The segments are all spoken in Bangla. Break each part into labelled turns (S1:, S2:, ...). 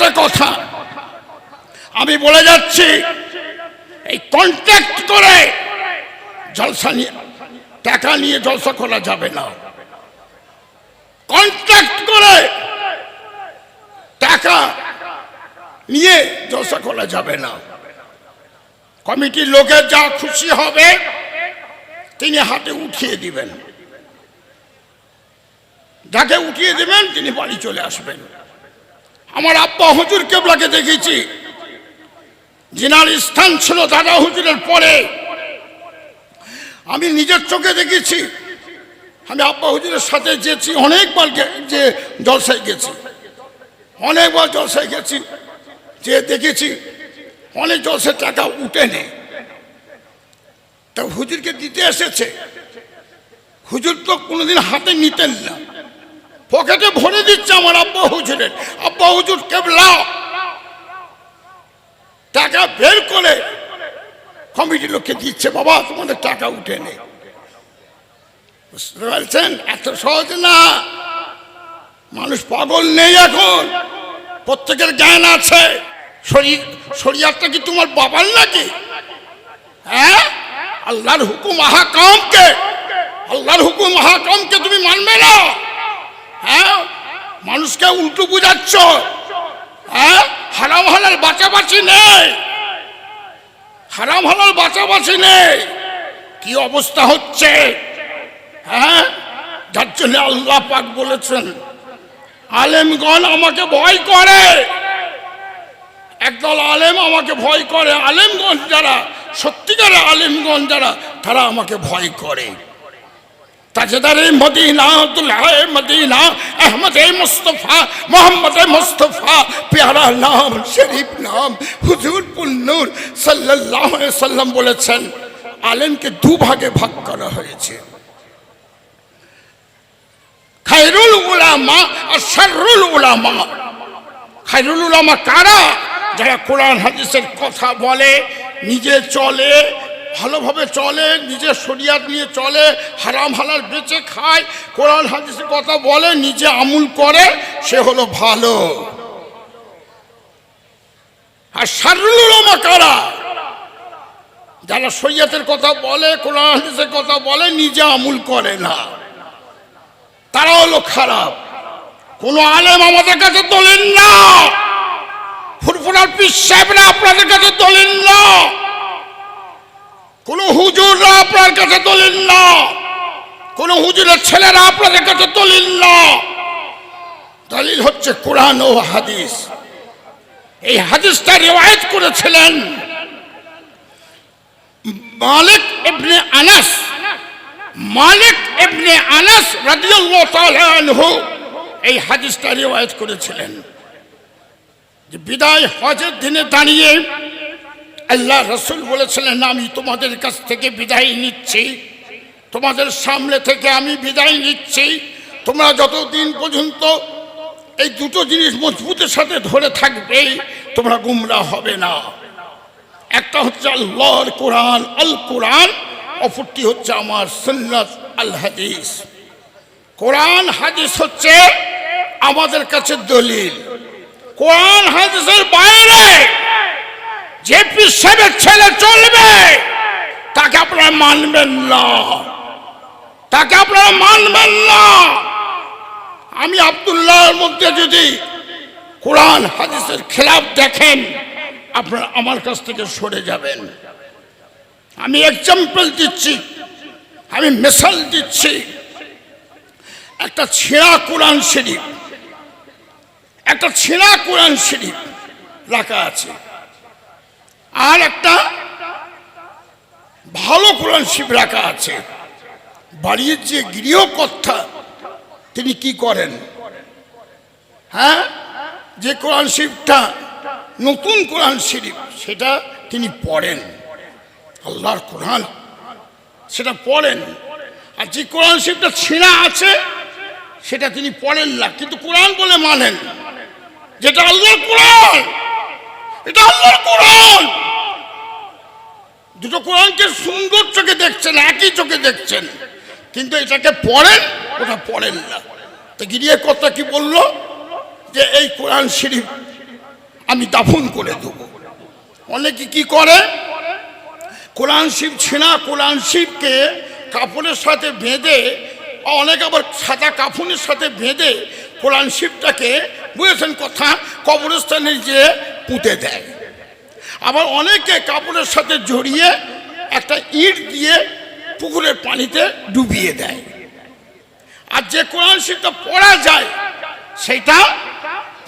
S1: একটা কথা। আমি বলে যাচ্ছি, এই কন্ট্যাক্ট করে জলসা নিয়ে, টাকা নিয়ে জলসা করা যাবে না। কন্ট্যাক্ট করে টাকা নিয়ে জলসা করা যাবে না। কমিটির লোকের যা খুশি হবে, তিনি হাতে উঠিয়ে দিবেন। যাকে উঠিয়ে দিবেন, তিনি বাড়ি চলে আসবেন। আমার আব্বা হুজুর কেবলাকে দেখেছি। যিনার স্থান ছিল দাদা হুজুরের পরে। আমি নিজের চোখে দেখেছি। আমি আব্বা হুজুরের সাথে যেছি অনেকবার যে জলসায় গেছি। অনেকবার জলসায় গেছি, যে দেখেছি, অনেক জলসে টাকা উঠে নেই। তা হুজুরকে দিতে এসেছে। হুজুর তো কোনোদিন হাতে নিতেন না। পকেটে ভরে দিচ্ছে আমার আব্বা হুজুরের। আব্বা হুজুর কেবলা। টাকা বের করে কমিটির লোককে দিচ্ছে, বাবা, তোমাদের টাকা উঠে নেই বুঝতে পারছেন? এত সহজ না। মানুষ পাগল নেই এখন। প্রত্যেকের জ্ঞান আছে। শরীর শরীরটা কি তোমার বাবার নাকি? হ্যাঁ? আল্লাহর হুকুম আহাকামকে। আল্লাহর হুকুম আহাকামকে তুমি মানবে না। হ্যাঁ? মানুষকে উল্টো বুঝাচ্ছ? হ্যাঁ? হারাম হালাল বাঁচাবাচি নেই। হারাম হালাল বাঁচাবাচি নেই। কি অবস্থা হচ্ছে? হ্যাঁ? যার জন্য আল্লাহ পাক বলেছেন, আলেমগণ আমাকে ভয় করে। একদল আলেম আমাকে ভয় করে। আলেমগঞ্জ যারা, সত্যিকারের আলেমগঞ্জ যারা, তারা আমাকে ভয় করে। তাজদারে মদিনা দুল্লাহ মদিনা আহমদ মুস্তফা, মোহাম্মদ মুস্তফা, প্যারা নাম, শরীফ নাম, হুজুর পুন্নুর আলাইহি সাল্লাম বলেছেন, আলেমকে দু ভাগে করা হয়েছে। খায়রুল উলামা আর শাররুল উলামা। খায়রুল উলামা কারা? যারা কোরআন, হাদিসের কথা বলে, নিজে চলে ভালোভাবে চলে, নিজের শরিয়াত নিয়ে চলে, হারাম হালাল বেঁচে খায়, কোরআন হাদিসের কথা বলে, নিজে আমুল করে, সে হলো ভালো। আর উলামা কারা যারা শরিয়াতের কথা বলে, কোরআন, হাদিসের কথা বলে, নিজে আমুল করে না। তারা হলো খারাপ। কোন আলেম আমাদের কাছে তোলেন না। ফুরফুরার পিস সাহেবরা আপনাদের কাছে তোলেন না। কোন হুজুররা আপনার কাছে তোলেন না। কোন হুজুরের ছেলেরা আপনাদের কাছে তোলেন না। দলিল হচ্ছে কোরআন ও হাদিস। এই হাদিসটা রেওয়ায়ত করেছিলেন মালিক ইবনে আনাস। মালিক ইবনে আনাস রাদিয়াল্লাহু তাআলা আনহু এই হাদিসটা রিওয়ায়াত করেছিলেন যে বিদায় হজের দিনে দাঁড়িয়ে আল্লাহ রসুল বলেছিলেন, আমি তোমাদের কাছ থেকে বিদায় নিচ্ছি। তোমাদের সামনে থেকে আমি বিদায় নিচ্ছি। তোমরা যতদিন পর্যন্ত এই দুটো জিনিস মজবুতের সাথে ধরে থাকবে, তোমরা গুমরা হবে না। একটা হচ্ছে আল্লাহর কোরআন, আল কোরআন, অপরটি হচ্ছে আমার সুন্নাত, আল হাদিস। কোরআন, হাদিস হচ্ছে আমাদের কাছে দলিল। কোরআন, হাদিসের বাইরে যে পিসের ছেলে চলবে। তাকে আপনারা মানবেন না। তাকে আপনারা মানবেন না। আমি আবদুল্লাহর মধ্যে যদি কোরআন, হাদিসের খেলাফ দেখেন, আপনারা আমার কাছ থেকে সরে যাবেন। আমি এক্সাম্পল দিচ্ছি। আমি মেশাল দিচ্ছি। একটা ছেঁড়া কোরআন শরীফ, একটা ছেঁড়া কোরআন শরীফ রাখা আছে। আর একটা ভালো কোরআন শরীফ রাখা আছে। বাড়ির যে গৃহকর্তা, তিনি কি করেন? হ্যাঁ? যে কোরআন শরীফটা নতুন কোরআন শরীফ সেটা তিনি পড়েন। আল্লাহর কোরআন সেটা পড়েন। আর যে কোরআন শরীফটা ছেঁড়া আছে, সেটা তিনি পড়েন না। কিন্তু কোরআন বলে মানেন। যেটা আল্লাহর কোরআন। এটা আল্লাহর কোরআন। দুটো কোরআনকে সুন্দর চোখে দেখছেন, একই চোখে দেখছেন। কিন্তু এটাকে পড়েন, ওটা পড়েন না। তো গিরিয়ে কথা কি বলল? যে এই কোরআন শরীফ আমি দাফন করে দেবো। অনেকে কি করে? কোরআন শিব ছেঁড়া কোরআন শিবকে কাপড়ের সাথে বেঁধে অনেক আবার সাদা কাফনের সাথে বেঁধে কোরআন শিবটাকে বুঝেছেন কথা, কবরস্থানে যেয়ে পুঁতে দেয়। আবার অনেকে কাপড়ের সাথে জড়িয়ে একটা ইট দিয়ে পুকুরের পানিতে ডুবিয়ে দেয়। আর যে কোরআন শিবটা পড়া যায়, সেটা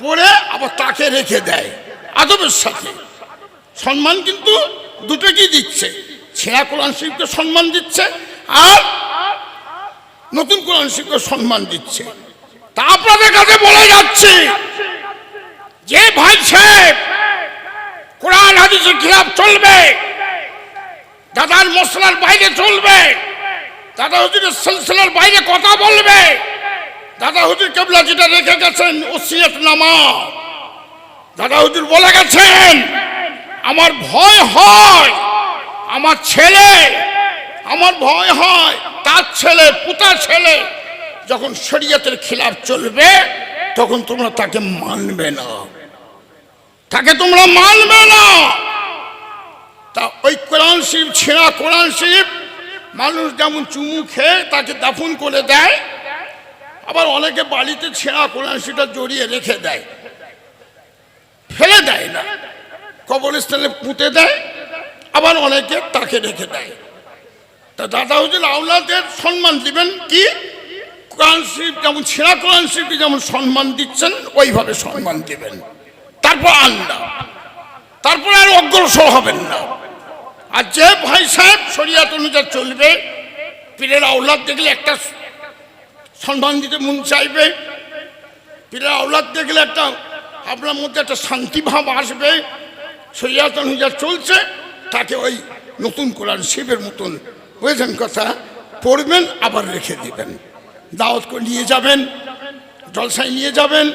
S1: পড়ে আবার তাকে রেখে দেয় আদবের সাথে। সম্মান কিন্তু দুটোকেই দিচ্ছে। ছেঁড়া কোরআন শিবকে সম্মান দিচ্ছে আর নতুন কোরআন শিবকে সম্মান দিচ্ছে। তা আপনাদের কাছে বলে যাচ্ছে যে ভাই সাহেব কোরআন হাদিসের খিলাফ চলবে। দাদার মশলার বাইরে চলবে। দাদা হুজুরের সিলসিলার বাইরে কথা বলবে। দাদা হুজুর কেবলা যেটা রেখে গেছেন, ওসিয়ত নামা দাদা হুজুর বলে গেছেন, আমার ভয় হয়, আমার ছেলে, আমার ভয় হয়, তার ছেলে পুতা ছেলে, যখন শরীয়তের খিলাফ চলবে, তখন তোমরা তাকে মানবে না। তাকে তোমরা মানবে না। তা ওই কোরআন শিব ছেঁড়া কোরআন শিব মানুষ যেমন চুমু খেয়ে তাকে দাফন করে দেয়, আবার অনেকে বাড়িতে ছেঁড়া কোরআন শিবটা জড়িয়ে রেখে দেয়। ফেলে দেয় না। কবরস্থানে পুঁতে দেয়, আবার অনেকে তাকে রেখে দেয়। তা দাদা হুজুর, আউলাদের সম্মান দিবেন কি? কোরআন শরীফ যেমন, ছেঁড়া কোরআন শরীফকে যেমন সম্মান দিচ্ছেন, ওইভাবে সম্মান দিবেন। তারপর আল্লাহ। তারপর আর অগ্রসর হবেন না। আর যে ভাই সাহেব শরিয়াত অনুযায়ী চলবে, পীরের আউলাদ দেখলে একটা সম্মান দিতে মন চাইবে, পীরের আউলাদ দেখলে একটা আপনার মধ্যে একটা শান্তিভাব আসবে, শরিয়াত অনুযায়ী চলছে, তাকে ওই নতুন কোরআন শিবের মতন বুঝেছেন কথা পড়বেন, আবার রেখে দিবেন। দাওয়াত করে নিয়ে যাবেন, জলসায় নিয়ে যাবেন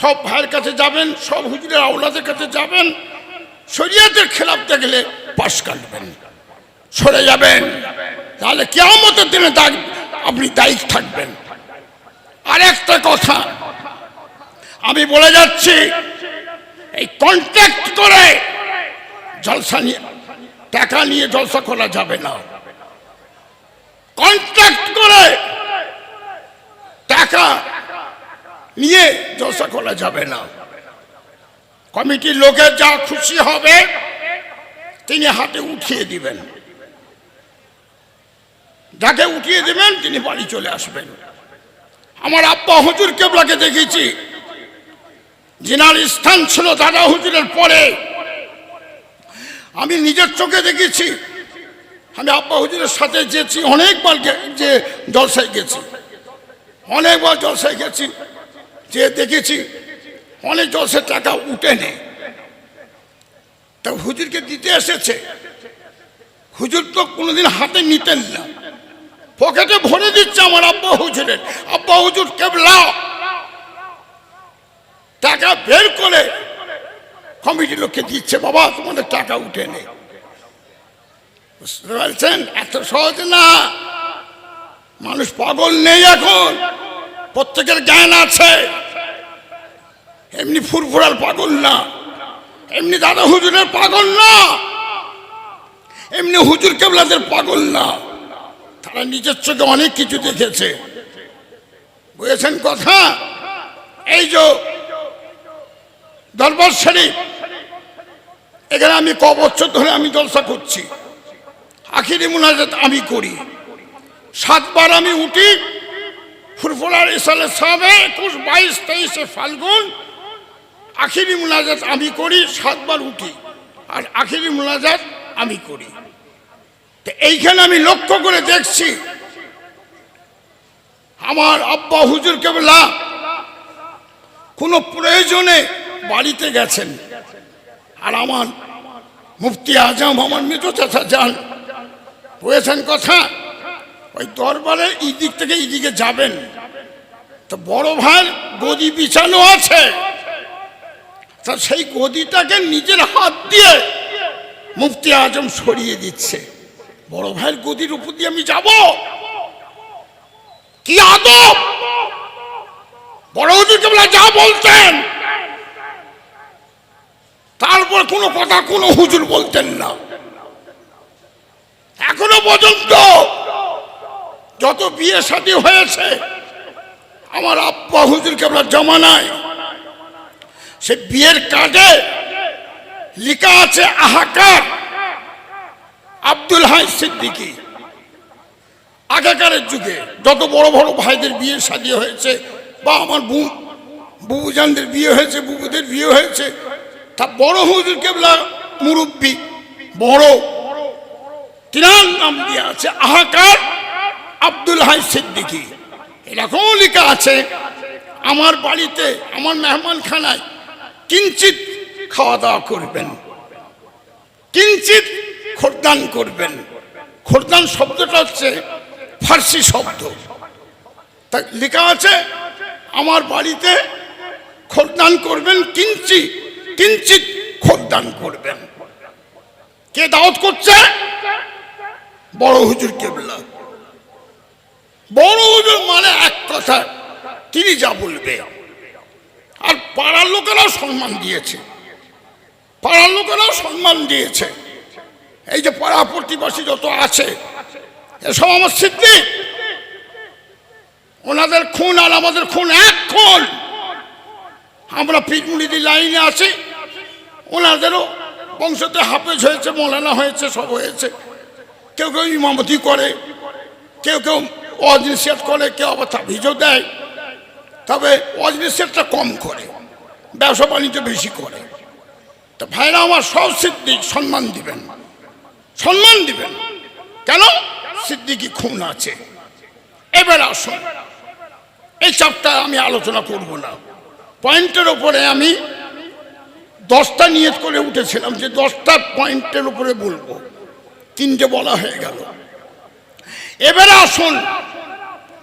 S1: সব ভাইয়ের কাছে যাবেন, সব হুজুরের আওলাদের কাছে যাবেন। শরীয়তের খেলাফ দেখলে পাশ কাটবেন, সরে যাবেন। তাহলে কেমতের দিনে আপনি দায়িক থাকবেন। আর একটা কথা, আমি বলে যাচ্ছি, এই কন্ট্যাক্ট করে জলসা নিয়ে, টাকা নিয়ে জলসা করা যাবে না। কন্ট্যাক্ট করে টাকা নিয়ে জলসা করা যাবে না। কমিটির লোকের যা খুশি হবে, তিনি হাতে উঠিয়ে দিবেন। যাকে উঠিয়ে দিবেন, তিনি বাড়ি চলে আসবেন। আমার আব্বা হুজুর কেবলাকে দেখেছি। যিনার স্থান ছিল দাদা হুজুরের পরে। আমি নিজের চোখে দেখেছি। আমি আব্বা হুজুরের সাথে যেছি অনেকবার যে জলসায় গেছি। অনেকবার জলসায় গেছি। যে দেখেছি, অনেক জলসে টাকা উঠে নেই তা হুজুরকে দিতে এসেছে। হুজুর তো কোনোদিন হাতে নিতেন না। পকেটে ভরে দিচ্ছে আমার আব্বা হুজুরের। আব্বা হুজুর কেবলা। টাকা বের করে কমিটির লোককে দিচ্ছে, বাবা, তোমাদের টাকা উঠে নেই বুঝতে পারছেন? এত সহজ না। মানুষ পাগল নেই এখন। প্রত্যেকের জ্ঞান আছে। এমনি ফুরফুরার পাগল না। এমনি দাদা হুজুরের পাগল না। এমনি হুজুর কেবলাদের পাগল না। তারা নিজের চোখে অনেক কিছু দেখেছে। বুঝেছেন কথা? এই যে দরবার শরীফ, এখানে আমি ক বছর ধরে আমি জলসা করছি। আখিরি মুনাজাত আমি করি। সাতবার আমি উঠি ফুরফুরার ইসালে সাবে একুশ, বাইশ, তেইশে ফাল্গুন, আখিরি মুনাজাত আমি করি, সাতবার উঠি। আর আখিরি মুনাজাত আমি করি। তো এইখানে আমি লক্ষ্য করে দেখছি, আমার আব্বা হুজুর কেবলা কোনো প্রয়োজনে বাড়িতে গেছেন। আর আমার মুফতি আজম, আমার মৃত চাচা যান বুঝেছেন কথা ওই দরবারে এই দিক থেকে এই দিকে যাবেন। তো বড় ভাইয়ের গদি বিছানো আছে। তা সেই গদিটাকে নিজের হাত দিয়ে মুফতি আজম সরিয়ে দিচ্ছে। বড় ভাইয়ের গদির উপর দিয়ে আমি যাব। কি আদব? বড় হুজুর যা বলতেন। তারপর কোনো কথা কোনো হুজুর বলতেন না। এখনও পর্যন্ত যত বিয়ে শাদী হয়েছে, আমার আব্বা হুজুর কেবলার জমানায়, সে বিয়ের কাজে লেখা আছে আহাকার আব্দুল হাই সিদ্দিকী। আগেকারের যুগে যত বড় বড় ভাইদের বিয়ে শাদী হয়েছে, বা আমার বু বুবুজানদের বিয়ে হয়েছে, বুবুদের বিয়ে হয়েছে, তা বড় হুজুর কেবলা মুরব্বী, বড়, তিনার নাম দিয়ে আছে আহাকার। আব্দুল হাই সিদ্দিকী। এরকমও লেখা আছে, আমার বাড়িতে, আমার মেহমান খানায় কিঞ্চিত খাওয়া দাওয়া করবেন, কিঞ্চিত খোরদান করবেন। খোরদান শব্দটা হচ্ছে ফার্সি শব্দ। তা লেখা আছে, আমার বাড়িতে খোরদান করবেন, কিঞ্চি, কিঞ্চিত খোরদান করবেন। কে দাওয়াত করছে? বড় হুজুর কেবলা। বড় মানে এক কথা তিনি যা বলবে। আর পাড়ার লোকেরাও সম্মান দিয়েছে। পাড়ার লোকেরাও সম্মান দিয়েছে। এই যে পাড়া প্রতিবাসী যত আছে, এসব আমার সিদ্ধি ওনাদের খুন আর আমাদের খুন এক খুন। আমরা পিটমুড়িদি লাইনে আছি। ওনাদেরও বংশতে হাফেজ হয়েছে, মৌলানা হয়েছে, সব হয়েছে। কেউ কেউ ইমামতি করে, কেউ কেউ অজনিসেট করে কেউ আবার তাবিজও দেয়। তবে অজনিসেটটা কম করে, ব্যবসা বাণিজ্য বেশি করে। তা ভাইরা আমার সব সিদ্দিক সম্মান দিবেন। সম্মান দিবেন। কেন? সিদ্দিকি খুন আছে। এবার আসুন। এই চাপটা আমি আলোচনা করব না। পয়েন্টের ওপরে আমি দশটা নিয়ত করে উঠেছিলাম যে দশটা পয়েন্টের উপরে বলব। তিনটে বলা হয়ে গেল। এবারে আসুন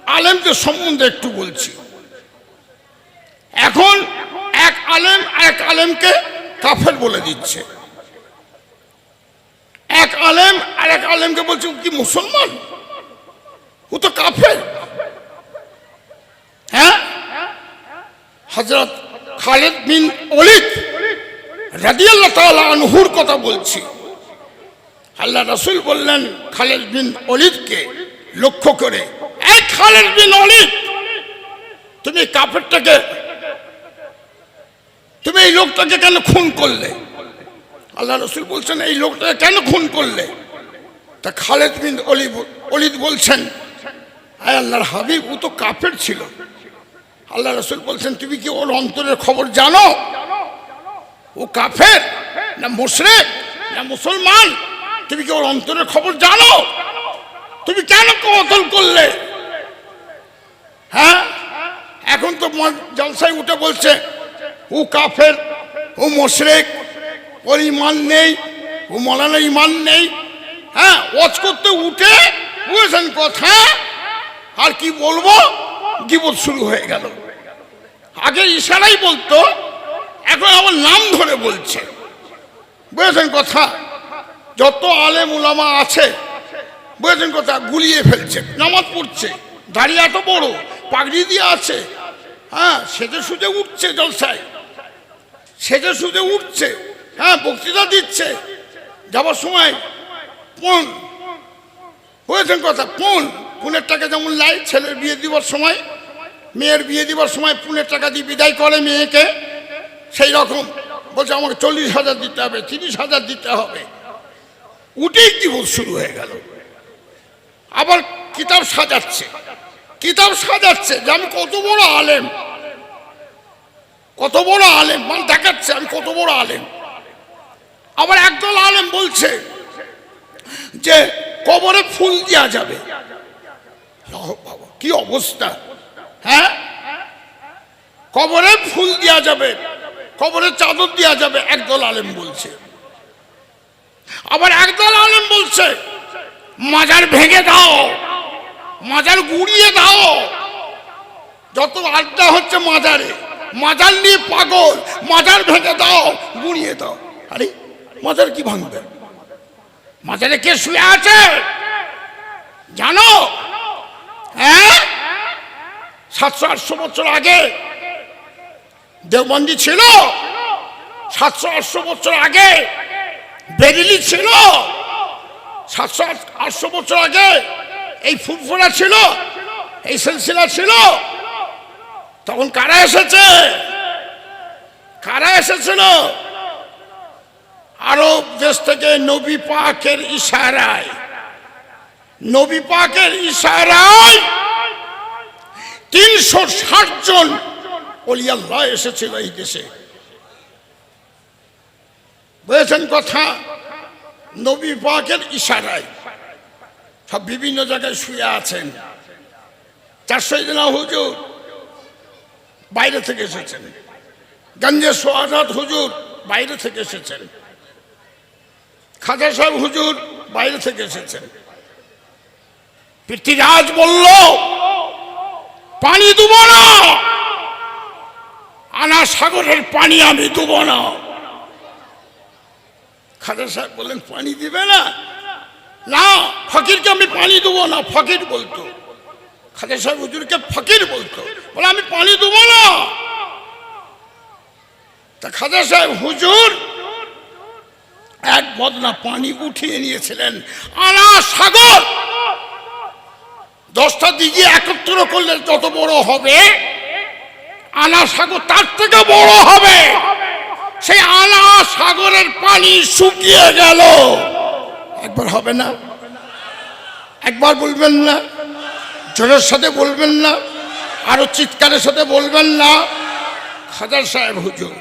S1: আলেমদের সম্বন্ধে একটু বলছি। এখন এক আলেম এক আলেমকে কাফের বলে দিচ্ছে। এক আলেম আর এক আলেমকে বলছে কি মুসলমান? ও তো কাফের। হ্যাঁ? হজরত খালেদ বিন অলিদ রাদিয়াল্লাহ তাআলা আনহুর কথা বলছি। আল্লাহ রাসূল বললেন, খালেদ বিন অলিদকে লক্ষ্য করে। এই খালেদ বিন অলিদ তুমি কাফেরটাকে, তুমি এই লোকটাকে কেন খুন করলে? আল্লাহ রসুল বলছেন, এই লোকটাকে কেন খুন করলে? তা খালেদ বিন অলি অলিদ বলছেন, আয় আল্লাহর হাবিব, ও তো কাফের ছিল। আল্লাহ রসুল বলছেন, তুমি কি ওর অন্তরের খবর জানো? ও কাফের না মুশরেক না মুসলমান? তুমি কি ওর অন্তরের খবর জানো? তুমি কেন কতল করলে? হ্যাঁ? এখন তো জলসায় উঠে বলছে, ও কাফের, ও মোশরেক, ওর ইমান নেই, ও মলানা ইমান নেই। হ্যাঁ ওয়াজ করতে উঠে বুঝেছেন কথা, আর কি বলব? গিবত শুরু হয়ে গেল। আগে ইশারাই বলতো, এখন আমার নাম ধরে বলছে। বুঝেছেন কথা, যত আলেম উলামা আছে বুঝেছেন কথা? গুলিয়ে ফেলছে, নামাজ পড়ছে, দাড়ি এত বড়, পাগড়ি দিয়ে আছে। হ্যাঁ সেজে সুজে উঠছে জলসায়। সেজে সুজে উঠছে হ্যাঁ বক্তৃতা দিচ্ছে। যাবার সময় বুঝেছেন কথা? কোন পুনের টাকা যেমন লাই ছেলের বিয়ে দিবার সময়, মেয়ের বিয়ে দিবার সময় পুনের টাকা দিয়ে বিদায় করে মেয়েকে, সেই রকম। বলছে, আমাকে চল্লিশ হাজার দিতে হবে, তিরিশ হাজার দিতে হবে। উঠেই দিবস শুরু হয়ে গেল। আবার কিতাব সাজাচ্ছে। কিতাব সাজাচ্ছে যে আমি কত বড় আলেম। কত বড় আলেম। মানে দেখাচ্ছে আমি কত বড় আলেম। আবার একদল আলেম বলছে যে কবরে ফুল দেওয়া যাবে। কি অবস্থা? হ্যাঁ? কবরে ফুল দেওয়া যাবে, কবরে চাদর দেওয়া যাবে, একদল আলেম বলছে। আবার একদল আলেম বলছে মাজার ভেঙে দাও। মাজার গুড়িয়ে দাও। যত আড্ডা হচ্ছে মাজারে, মাজার নিয়ে পাগল, মাজার ভেঙে দাও, গুড়িয়ে দাও। আরে, মাজার কি ভাঙবে? মাজারে কে শুয়ে আছে? জানো? হ্যাঁ? সাতশো আটশো বছর আগে দেওবন্দি ছিল। সাতশো আটশো বছর আগে বেরিলি ছিল। সাতশো আটশো বছর আগে এই ফুরফুরা ছিল, এই সিলসিলা ছিল। তখন কারা এসেছে? কারা এসেছিল? আরব দেশ থেকে নবী পাকের ইশারায়। নবী পাকের ইশারায় তিনশো ষাট জন অলিয়াল্লাহ এসেছিল এই দেশে। বুঝেছেন কথা? নবী পাকের ইশারায় সব বিভিন্ন জায়গায় শুয়ে আছেন। চারশো দিনা হুজুর, বাইরে থেকে এসেছেন। গঞ্জে সোহাজাত হুজুর বাইরে থেকে এসেছেন। খাজা সাহেব হুজুর বাইরে থেকে এসেছেন। পৃথ্বীরাজ বলল, পানি দেব না। আনা সাগরের পানি আমি দেব না। খাজা সাহেব বললেন, পানি দিবে না? না, ফকিরকে আমি পানি দেবো না, ফকির বলতো। খাজা সাহেব হুজুরকে ফকির বলতো। বলে, আমি পানি দেবো না। তা খাজা সাহেব হুজুর এক বদনা পানি উঠিয়ে নিয়েছিলেন আনা সাগর। দশটা দিকে একত্র করলে যত বড় হবে আনা সাগর তার থেকে বড় হবে। সেই আনা সাগরের পানি শুকিয়ে গেল। একবার হবে না। একবার বলবেন না। জোরের সাথে বলবেন না। আরও চিৎকারের সাথে বলবেন না। খাজা সাহেব, হুজুর।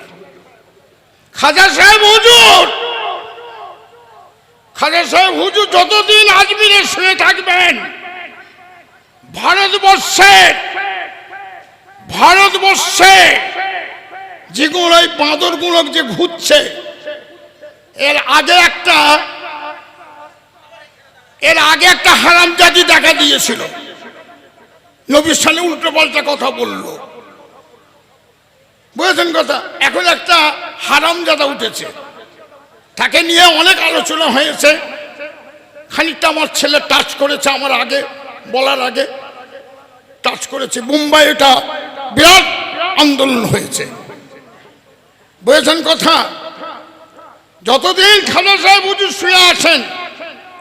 S1: খাজা সাহেব, হুজুর! খাজা সাহেব, হুজুর, যতদিন আজমিরে শুয়ে থাকবেন, ভারতবর্ষে ভারতবর্ষে যেগুলো এই বাঁদরগুলো যে ঘুরছে, এর আগে একটা, এর আগে একটা হারাম জাতি দেখা দিয়েছিল। নবীর সামনে উল্টো পাল্টা কথা বলল। বুঝেছেন কথা? এখন একটা হারাম জাদা উঠেছে। তাকে নিয়ে অনেক আলোচনা হয়েছে। খানিকটা আমার ছেলে টাচ করেছে আমার আগে, বলার আগে। টাচ করেছে। মুম্বাই এটা বিরাট আন্দোলন হয়েছে। বুঝেছেন কথা? যতদিন খাজা সাহেব হুজুর শুয়ে আছেন,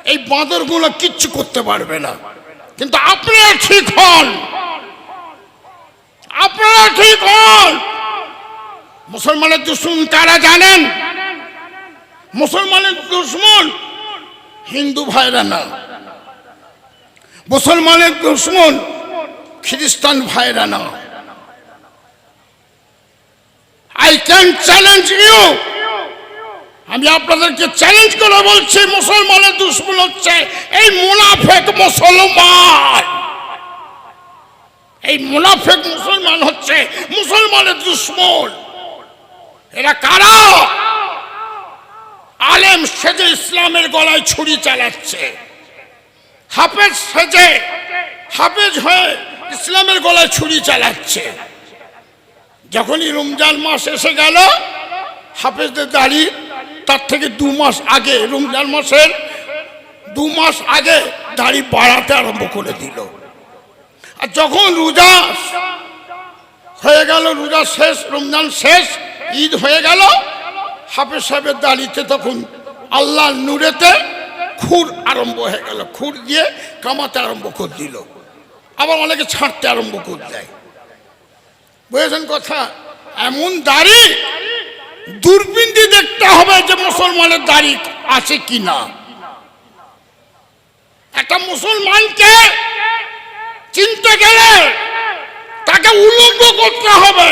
S1: এই বাঁদরগুলো কিচ্ছু করতে পারবে না। কিন্তু আপনারা ঠিক হন। আপনারা ঠিক হন। মুসলমানের দুশ্মন কারা জানেন? মুসলমানের দুশ্মন হিন্দু ভাইরা না। মুসলমানের দুশ্মন খ্রিস্টান ভাইরা না। আই ক্যান চ্যালেঞ্জ ইউ আমি আপনাদেরকে চ্যালেঞ্জ করে বলছি, মুসলমানের দুশ্মন হচ্ছে এই মুনাফেক মুসলমান। এই মুনাফেক মুসলমান হচ্ছে মুসলমানের দুশ্মন। এরা কারা? আলেম সেজে ইসলামের গলায় ছুরি চালাচ্ছে। হাফেজ সেজে, হাফেজ হয়ে ইসলামের গলায় ছুরি চালাচ্ছে। যখনই রমজান মাস এসে গেল, হাফেজদের দাড়ি, তার থেকে দু মাস আগে, রমজান মাসের দু মাস আগে দাড়ি বাড়াতে আরম্ভ করে দিল। আর যখন রোজা হয়ে গেল, রোজা শেষ, রমজান শেষ, ঈদ হয়ে গেল, হাফেজ সাহেবের দাড়িতে তখন আল্লাহর নূরেতে খুর আরম্ভ হয়ে গেল। খুর দিয়ে কামাতে আরম্ভ করে দিল। আবার অনেকে ছাড়তে আরম্ভ করে দেয়। বুঝেছেন কথা? এমন দাড়ি দূরবীন দিয়ে দেখতে হবে যে মুসলমানের দাড়ি আছে কি না। একটা মুসলমানকে চিনতে গেলে তাকে উলঙ্গ করতে হবে।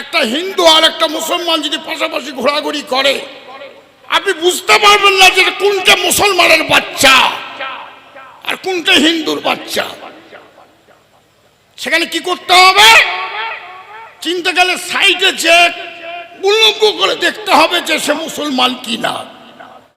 S1: একটা হিন্দু আর একটা মুসলমান যদি পাশাপাশি ঘোরাঘুরি করে, আপনি বুঝতে পারবেন না যে কোনটা মুসলমানের বাচ্চা আর কোনটা হিন্দুর বাচ্চা। সেখানে কি করতে হবে? চিন্তা গেলে সাইডে যে উল্লম্ব করে দেখতে হবে যে সে মুসলমান কি না